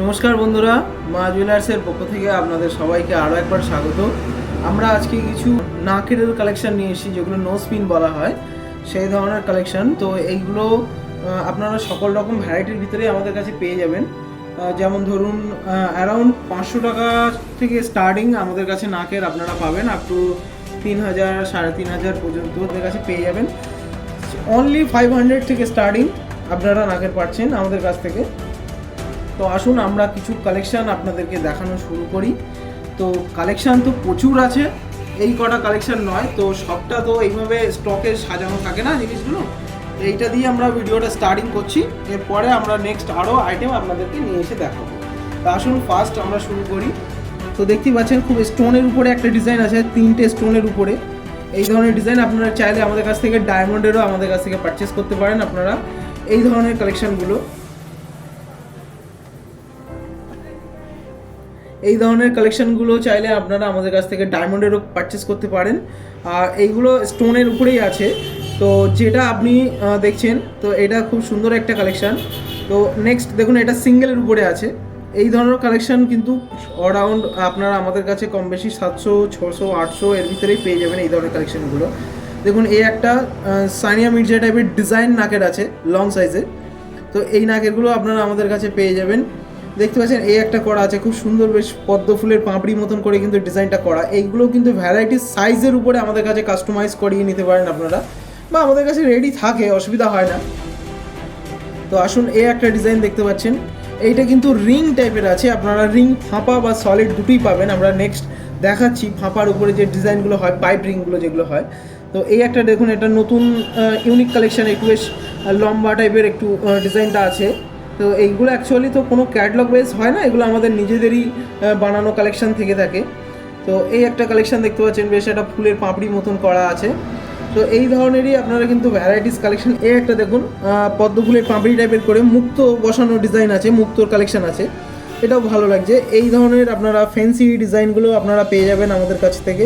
নমস্কার বন্ধুরা, মা জুয়েলার্সের পক্ষ থেকে আপনাদের সবাইকে আরও একবার স্বাগত। আমরা আজকে কিছু নাকের কালেকশন নিয়ে এসেছি, যেগুলো নো স্পিন বলা হয়, সেই ধরনের কালেকশন তো এইগুলো আপনারা সকল রকম ভ্যারাইটির ভিতরে আমাদের কাছে পেয়ে যাবেন। যেমন ধরুন অ্যারাউন্ড পাঁচশো টাকা থেকে স্টার্টিং আমাদের কাছে নাকের আপনারা পাবেন আপ টু তিন হাজার, সাড়ে তিন হাজার পর্যন্ত ওদের কাছে পেয়ে যাবেন। অনলি ফাইভ হান্ড্রেড থেকে স্টার্টিং আপনারা নাকের পাচ্ছেন আমাদের কাছ থেকে। তো আসুন আমরা কিছু কালেকশান আপনাদেরকে দেখানো শুরু করি। তো কালেকশান তো প্রচুর আছে, এই কটা কালেকশান নয়, তো সবটা তো এইভাবে স্টকে সাজানো থাকে না জিনিসগুলো? এইটা দিয়ে আমরা ভিডিওটা স্টার্টিং করছি, এরপরে আমরা নেক্সট আরও আইটেম আপনাদেরকে নিয়ে এসে দেখাবো। তো আসুন ফার্স্ট আমরা শুরু করি। তো দেখতেই পাচ্ছেন খুব স্টোনের উপরে একটা ডিজাইন আছে, তিনটে স্টোনের উপরে। এই ধরনের ডিজাইন আপনারা চাইলে আমাদের কাছ থেকে ডায়মন্ডেরও আমাদের কাছ থেকে পারচেস করতে পারেন আপনারা। এই ধরনের কালেকশনগুলো এই ধরনের কালেকশনগুলো চাইলে আপনারা আমাদের কাছ থেকে ডায়মন্ডেরও পারচেস করতে পারেন। আর এইগুলো স্টোনের উপরেই আছে। তো যেটা আপনি দেখছেন, তো এটা খুব সুন্দর একটা কালেকশন তো নেক্সট দেখুন, এটা সিঙ্গেলের উপরে আছে। এই ধরনের কালেকশন কিন্তু অরাউন্ড আপনারা আমাদের কাছে কম বেশি সাতশো, ছশো, আটশো এর ভিতরেই পেয়ে যাবেন এই ধরনের কালেকশনগুলো দেখুন, এই একটা সানিয়া মির্জা টাইপের ডিজাইন নাকের আছে লং সাইজের তো এই নাকেরগুলো আপনারা আমাদের কাছে পেয়ে যাবেন। দেখতে পাচ্ছেন, এই একটা করা আছে, খুব সুন্দর, বেশ পদ্ম ফুলের পাপড়ি মতন করে কিন্তু ডিজাইনটা করা। এইগুলো কিন্তু ভ্যারাইটি সাইজের উপরে আমাদের কাছে কাস্টমাইজ করিয়ে নিতে পারেন আপনারা। বা আমাদের কাছে রেডি থাকে, অসুবিধা হয় না। তো আসুন, এই একটা ডিজাইন দেখতে পাচ্ছেন। এইটা কিন্তু রিং টাইপের আছে, আপনারা রিং ফাঁপা বা সলিড দুটোই পাবেন। আমরা নেক্সট দেখাচ্ছি ফাঁপার উপরে যে ডিজাইনগুলো হয় পাইপ রিংগুলো যেগুলো হয়। তো এই একটা দেখুন, এটা নতুন ইউনিক কালেকশান একটু বেশ লম্বা টাইপের একটু ডিজাইনটা আছে। তো এইগুলো অ্যাকচুয়ালি তো কোনো ক্যাটলগ বেস হয় না, এগুলো আমাদের নিজেদেরই বানানো কালেকশান থেকে থাকে। তো এই একটা কালেকশান দেখতে পাচ্ছেন, বেশ একটা ফুলের পাপড়ি মতন করা আছে। তো এই ধরনেরই আপনারা কিন্তু ভ্যারাইটিস কালেকশন এই একটা দেখুন পদ্ম ফুলের পাপড়ি টাইপের করে মুক্ত বসানো ডিজাইন আছে, মুক্তোর কালেকশন আছে। এটাও ভালো লাগছে। এই ধরনের আপনারা ফ্যান্সি ডিজাইনগুলো আপনারা পেয়ে যাবেন আমাদের কাছ থেকে।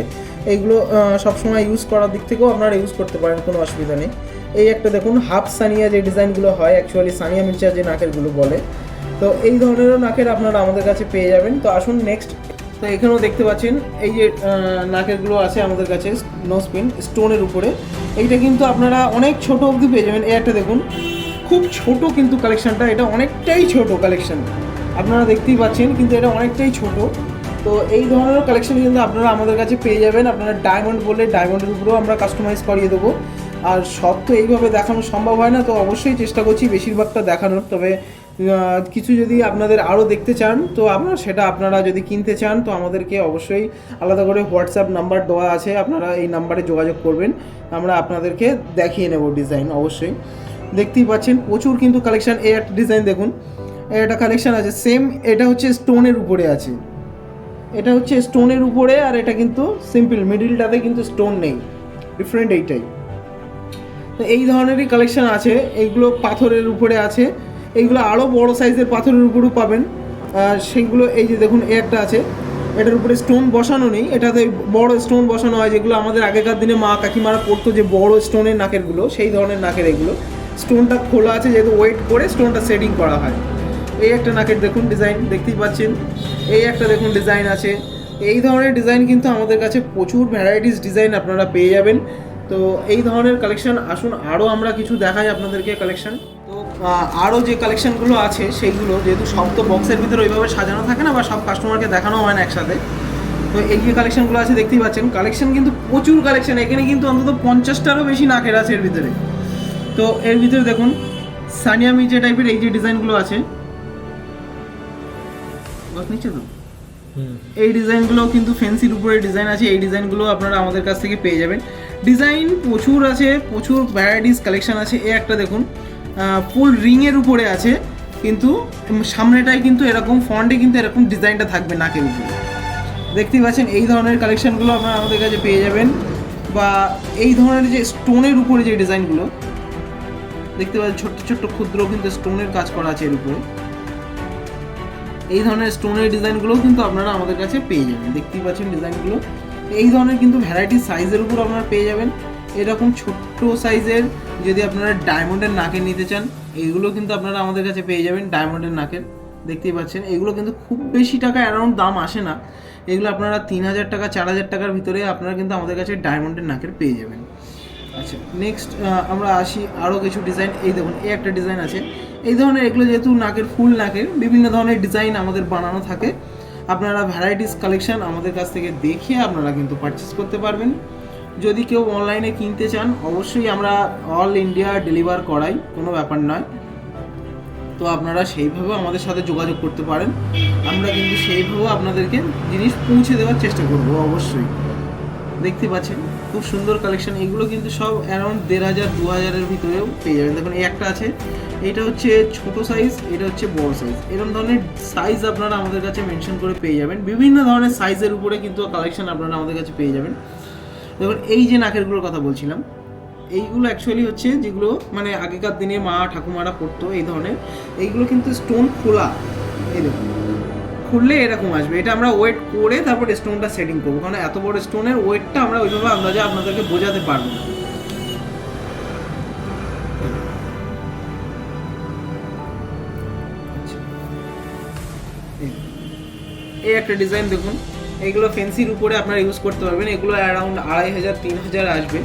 এইগুলো সবসময় ইউজ করার দিক থেকেও আপনারা ইউজ করতে পারেন, কোনো অসুবিধা নেই। এই একটা দেখুন হাফ সানিয়া যে ডিজাইনগুলো হয় অ্যাকচুয়ালি সানিয়া মির্চা যে নাকেরগুলো বলে। তো এই ধরনেরও নাকের আপনারা আমাদের কাছে পেয়ে যাবেন। তো আসুন নেক্সট তো এখানেও দেখতে পাচ্ছেন, এই যে নাকেরগুলো আছে আমাদের কাছে নো স্পিন স্টোনের উপরে। এইটা কিন্তু আপনারা অনেক ছোট অবধি পেয়ে যাবেন। এই একটা দেখুন, খুব ছোট কিন্তু কালেকশনটা এটা অনেকটাই ছোট কালেকশান আপনারা দেখতেই পাচ্ছেন, কিন্তু এটা অনেকটাই ছোট। তো এই ধরনের কালেকশন কিন্তু আপনারা আমাদের কাছে পেয়ে যাবেন। আপনারা ডায়মন্ড বলে ডায়মন্ডের উপরেও আমরা কাস্টমাইজ করিয়ে দেবো। আর সব তো এইভাবে দেখানো সম্ভব হয় না, তো অবশ্যই চেষ্টা করছি বেশিরভাগটা দেখানোর। তবে কিছু যদি আপনাদের আরও দেখতে চান, তো আপনারা সেটা আপনারা যদি কিনতে চান, তো আমাদেরকে অবশ্যই আলাদা করে হোয়াটসঅ্যাপ নাম্বার দেওয়া আছে। আপনারা এই নাম্বারে যোগাযোগ করবেন। আমরা আপনাদেরকে দেখিয়ে নেব ডিজাইন অবশ্যই। দেখতেই পাচ্ছেন, প্রচুর কিন্তু কালেকশান এই একটা ডিজাইন দেখুন। একটা কালেকশন আছে সেম এটা হচ্ছে স্টোনের উপরে আছে। এটা হচ্ছে স্টোনের উপরে আর এটা কিন্তু সিম্পল মিডিলটাতে কিন্তু স্টোন নেই। ডিফারেন্ট এইটাই। তো এই ধরনেরই কালেকশন আছে। এইগুলো পাথরের উপরে আছে। এইগুলো আরও বড় সাইজের পাথরের উপরেও পাবেন। আর সেইগুলো এই যে দেখুন এই একটা আছে। এটার উপরে স্টোন বসানো নেই। এটাতে বড় স্টোন বসানো হয়, যেগুলো আমাদের আগেকার দিনে মা কাকিমারা পড়তো যে বড় স্টোনের নাকেরগুলো, সেই ধরনের নাকের এগুলো। স্টোনটা খোলা আছে, যেহেতু ওয়েট করে স্টোনটা সেটিং করা হয়। এই একটা নাকের দেখুন ডিজাইন দেখতেই পাচ্ছেন। এই একটা দেখুন ডিজাইন আছে। এই ধরনের ডিজাইন কিন্তু আমাদের কাছে প্রচুর ভ্যারাইটিস ডিজাইন আপনারা পেয়ে যাবেন। তো এই ধরনের কালেকশন আসুন আরও আমরা কিছু দেখাই আপনাদেরকে কালেকশন তো আরও যে কালেকশনগুলো আছে, সেইগুলো যেহেতু সব তো বক্সের ভিতরে ওইভাবে সাজানো থাকে না বা সব কাস্টমারকে দেখানো হয় না একসাথে। তো এই যে কালেকশনগুলো আছে, দেখতেই পাচ্ছেন কালেকশন কিন্তু প্রচুর কালেকশন এখানে কিন্তু অন্তত পঞ্চাশটারও বেশি নাকের আছে এর ভিতরে। তো এর ভিতরে দেখুন, সানিয়া মির্জা টাইপের এই যে ডিজাইনগুলো আছে বস নিচ্ছে তো? এই ডিজাইনগুলো কিন্তু ফ্যান্সির উপরে ডিজাইন আছে এই ডিজাইনগুলো আপনারা আমাদের কাছ থেকে পেয়ে যাবেন। ডিজাইন প্রচুর আছে প্রচুর ভ্যারাইটিস কালেকশন আছে। এ একটা দেখুন ফুল রিংয়ের উপরে আছে কিন্তু সামনেটায় কিন্তু এরকম ফন্টে কিন্তু এরকম ডিজাইনটা থাকবে নাকের উপরে। দেখতেই পাচ্ছেন এই ধরনের কালেকশানগুলো আপনারা আমাদের কাছে পেয়ে যাবেন। বা এই ধরনের যে স্টোনের উপরে যে ডিজাইনগুলো দেখতে পাচ্ছেন ছোট্ট ছোট্ট ক্ষুদ্র কিন্তু স্টোনের কাজ করা আছে এর উপরে। এই ধরনের স্টোনের ডিজাইনগুলোও কিন্তু আপনারা আমাদের কাছে পেয়ে যাবেন। দেখতেই পাচ্ছেন ডিজাইনগুলো এই ধরনের কিন্তু ভ্যারাইটি সাইজের উপর আপনারা পেয়ে যাবেন। এরকম ছোট্ট সাইজের যদি আপনারা ডায়মন্ডের নাকের নিতে চান, এইগুলো কিন্তু আপনারা আমাদের কাছে পেয়ে যাবেন ডায়মন্ডের নাকের। দেখতেই পাচ্ছেন, এগুলো কিন্তু খুব বেশি টাকা অ্যারাউন্ড দাম আসে না। এগুলো আপনারা তিন হাজার টাকা, চার হাজার টাকার ভিতরে আপনারা কিন্তু আমাদের কাছে ডায়মন্ডের নাকের পেয়ে যাবেন। আচ্ছা নেক্সট আমরা আসি আরও কিছু ডিজাইন এই দেখুন, এই একটা ডিজাইন আছে। এই ধরনের এগুলো যেহেতু নাকের ফুল নাকের, বিভিন্ন ধরনের ডিজাইন আমাদের বানানো থাকে। আপনারা ভ্যারাইটিস কালেকশন আমাদের কাছ থেকে দেখে আপনারা কিন্তু পারচেস করতে পারবেন। যদি কেউ অনলাইনে কিনতে চান, অবশ্যই আমরা অল ইন্ডিয়া ডেলিভার করাই, কোনো ব্যাপার নয়। তো আপনারা সেইভাবে আমাদের সাথে যোগাযোগ করতে পারেন। আমরা কিন্তু সেইভাবেও আপনাদেরকে জিনিস পৌঁছে দেওয়ার চেষ্টা করব, অবশ্যই। দেখতে পাচ্ছেন? খুব সুন্দর কালেকশন এগুলো কিন্তু সব অ্যারাউন্ড দেড় হাজার, দু হাজারের ভিতরেও পেয়ে যাবেন। দেখুন একটা আছে। এটা হচ্ছে ছোট সাইজ এটা হচ্ছে বড় সাইজ এরকম ধরনের সাইজ আপনারা আমাদের কাছে মেনশন করে পেয়ে যাবেন। বিভিন্ন ধরনের সাইজের উপরে কিন্তু কালেকশন আপনারা আমাদের কাছে পেয়ে যাবেন। দেখুন, এই যে নাকেরগুলোর কথা বলছিলাম, এইগুলো অ্যাকচুয়ালি হচ্ছে যেগুলো মানে আগেকার দিনে মা ঠাকুমারা পড়তো এই ধরনের। এইগুলো কিন্তু স্টোন খোলা। এই দেখুন। খুললে এরকম আসবে। এটা আমরা ওয়েট করে তারপর স্টোনটা সেটিং করব। কারণ এত বড় স্টোনের ওয়েটটা আমরা ওইভাবে আন্দাজে আপনাদেরকে বোঝাতে পারব না। এই একটা ডিজাইন দেখুন। এগুলো ফেন্সির উপরে আপনারা ইউজ করতে পারবেন। এগুলো অ্যারাউন্ড আড়াই হাজার, তিন হাজার আসবে।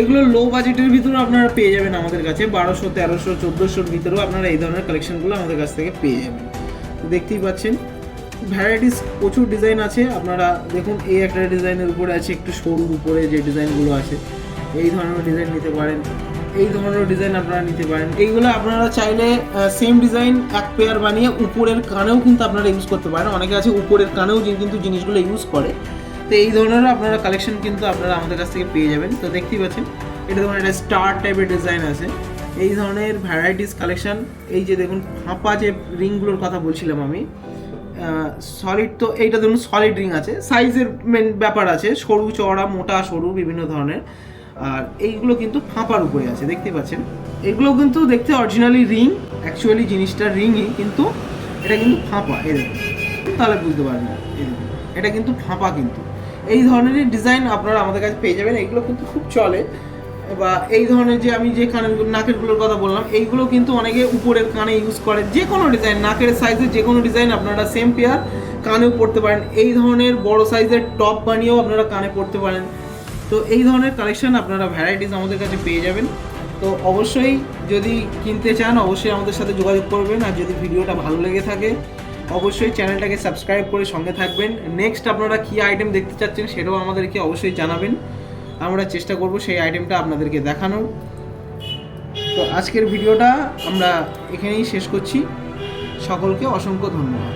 এগুলো লো বাজেটের ভিতরে আপনারা পেয়ে যাবেন আমাদের কাছে। বারোশো, তেরোশো, চোদ্দোশোর ভিতরেও আপনারা এই ধরনের কালেকশনগুলো আমাদের কাছ থেকে পেয়ে যাবেন। দেখতেই পাচ্ছেন ভ্যারাইটিস প্রচুর ডিজাইন আছে। আপনারা দেখুন, এই একটা ডিজাইনের উপরে আছে, একটু সরুর উপরে যে ডিজাইনগুলো আছে, এই ধরনের ডিজাইন নিতে পারেন। এই ধরনের ডিজাইন আপনারা নিতে পারেন। এইগুলো আপনারা চাইলে সেম ডিজাইন এক পেয়ার বানিয়ে উপরের কানেও কিন্তু আপনারা ইউজ করতে পারেন। অনেকে আছে, উপরের কানেও কিন্তু জিনিসগুলো ইউজ করে। তো এই ধরনের আপনারা কালেকশন কিন্তু আপনারা আমাদের কাছ থেকে পেয়ে যাবেন। তো দেখতেই পাচ্ছেন, এটা ধরুন একটা স্টার টাইপের ডিজাইন আছে। এই ধরনের ভ্যারাইটিস কালেকশন এই যে দেখুন ফাঁপা যে রিংগুলোর কথা বলছিলাম আমি সলিড তো এইটা ধরুন সলিড রিং আছে। সাইজের মেন ব্যাপার আছে। সরু, চওড়া, মোটা, সরু, বিভিন্ন ধরনের। আর এইগুলো কিন্তু ফাঁপার উপরে আছে, দেখতে পাচ্ছেন? এগুলো কিন্তু দেখতে অরিজিনালি রিং অ্যাকচুয়ালি জিনিসটা রিংই কিন্তু এটা কিন্তু ফাঁপা, এই তাহলে বুঝতে পারবেন এটা কিন্তু ফাঁপা কিন্তু। এই ধরনেরই ডিজাইন আপনারা আমাদের কাছে পেয়ে যাবেন। এগুলো কিন্তু খুব চলে। বা এই ধরনের যে আমি যে কানের নাকেরগুলোর কথা বললাম, এইগুলো কিন্তু অনেকে উপরের কানে ইউজ করে। যে কোনো ডিজাইন নাকের সাইজের যে কোনো ডিজাইন আপনারা সেম পেয়ার কানেও পড়তে পারেন। এই ধরনের বড় সাইজের টপ বানিয়েও আপনারা কানে পড়তে পারেন। তো এই ধরনের কালেকশন আপনারা ভ্যারাইটিস আমাদের কাছে পেয়ে যাবেন। তো অবশ্যই যদি কিনতে চান, অবশ্যই আমাদের সাথে যোগাযোগ করবেন। আর যদি ভিডিওটা ভালো লেগে থাকে, অবশ্যই চ্যানেলটাকে সাবস্ক্রাইব করে সঙ্গে থাকবেন। নেক্সট আপনারা কী আইটেম দেখতে চাচ্ছেন, সেটাও আমাদেরকে অবশ্যই জানাবেন। আমরা চেষ্টা করব সেই আইটেমটা আপনাদেরকে দেখানোর। তো আজকের ভিডিওটা আমরা এখানেই শেষ করছি। সকলকে অসংখ্য ধন্যবাদ।